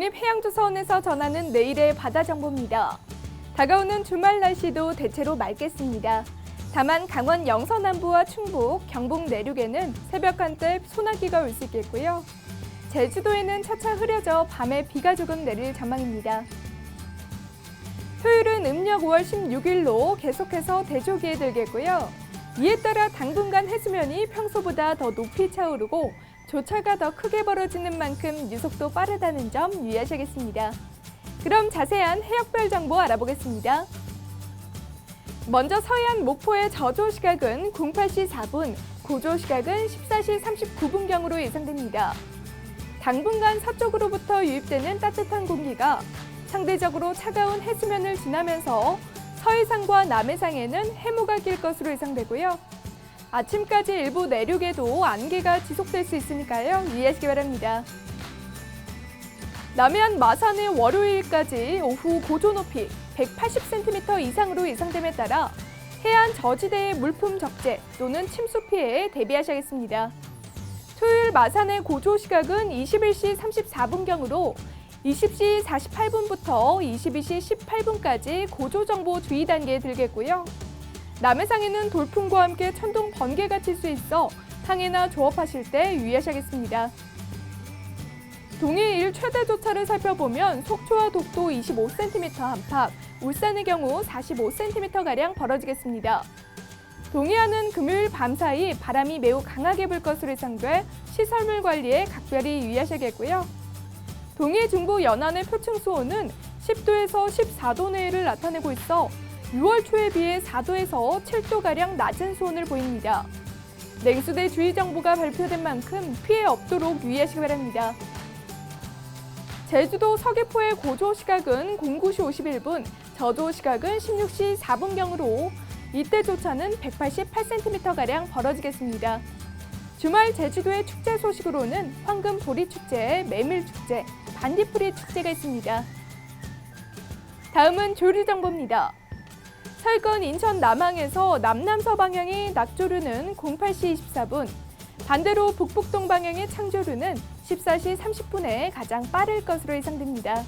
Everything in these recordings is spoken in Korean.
한입 해양조선에서 전하는 내일의 바다 정보입니다. 다가오는 주말 날씨도 대체로 맑겠습니다. 다만 강원 영서 남부와 충북, 경북 내륙에는 새벽 한때 소나기가 올 수 있겠고요. 제주도에는 차차 흐려져 밤에 비가 조금 내릴 전망입니다. 토요일은 음력 5월 16일로 계속해서 대조기에 들겠고요. 이에 따라 당분간 해수면이 평소보다 더 높이 차오르고 조차가 더 크게 벌어지는 만큼 유속도 빠르다는 점 유의하셔야겠습니다. 그럼 자세한 해역별 정보 알아보겠습니다. 먼저 서해안 목포의 저조 시각은 08시 4분, 고조 시각은 14시 39분경으로 예상됩니다. 당분간 서쪽으로부터 유입되는 따뜻한 공기가 상대적으로 차가운 해수면을 지나면서 서해상과 남해상에는 해무가 낄 것으로 예상되고요. 아침까지 일부 내륙에도 안개가 지속될 수 있으니까요. 유의하시기 바랍니다. 남해안 마산의 월요일까지 오후 고조 높이 180cm 이상으로 예상됨에 따라 해안 저지대의 물품 적재 또는 침수 피해에 대비하셔야겠습니다. 토요일 마산의 고조 시각은 21시 34분경으로 20시 48분부터 22시 18분까지 고조정보 주의 단계에 들겠고요. 남해상에는 돌풍과 함께 천둥 번개가 칠 수 있어 항해나 조업하실 때 유의하셔야겠습니다. 동해일 최대 조차를 살펴보면 속초와 독도 25cm 안팎, 울산의 경우 45cm가량 벌어지겠습니다. 동해안은 금요일 밤사이 바람이 매우 강하게 불 것으로 예상돼 시설물 관리에 각별히 유의하셔야겠고요. 동해 중부 연안의 표층 수온은 10도에서 14도 내외를 나타내고 있어 6월 초에 비해 4도에서 7도가량 낮은 수온을 보입니다. 냉수대 주의 정보가 발표된 만큼 피해 없도록 유의하시기 바랍니다. 제주도 서귀포의 고조 시각은 09시 51분, 저조 시각은 16시 4분경으로 이때 조차는 188cm가량 벌어지겠습니다. 주말 제주도의 축제 소식으로는 황금 보리 축제, 메밀 축제, 반딧불이 축제가 있습니다. 다음은 조류 정보입니다. 철권 인천 남항에서 남남서 방향의 낙조류는 08시 24분, 반대로 북북동 방향의 창조류는 14시 30분에 가장 빠를 것으로 예상됩니다.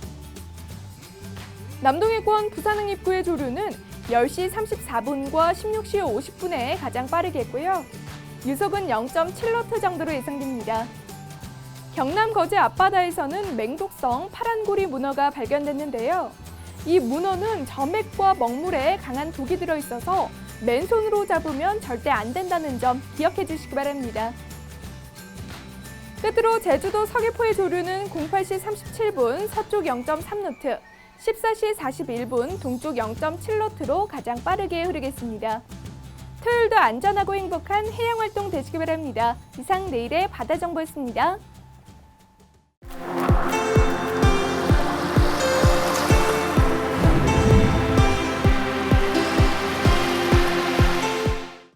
남동해권 부산항 입구의 조류는 10시 34분과 16시 50분에 가장 빠르겠고요. 유속은 0.7너트 정도로 예상됩니다. 경남 거제 앞바다에서는 맹독성 파란고리 문어가 발견됐는데요. 이 문어는 점액과 먹물에 강한 독이 들어있어서 맨손으로 잡으면 절대 안 된다는 점 기억해 주시기 바랍니다. 끝으로 제주도 서귀포의 조류는 08시 37분 서쪽 0.3노트, 14시 41분 동쪽 0.7노트로 가장 빠르게 흐르겠습니다. 토요일도 안전하고 행복한 해양 활동 되시기 바랍니다. 이상 내일의 바다 정보였습니다.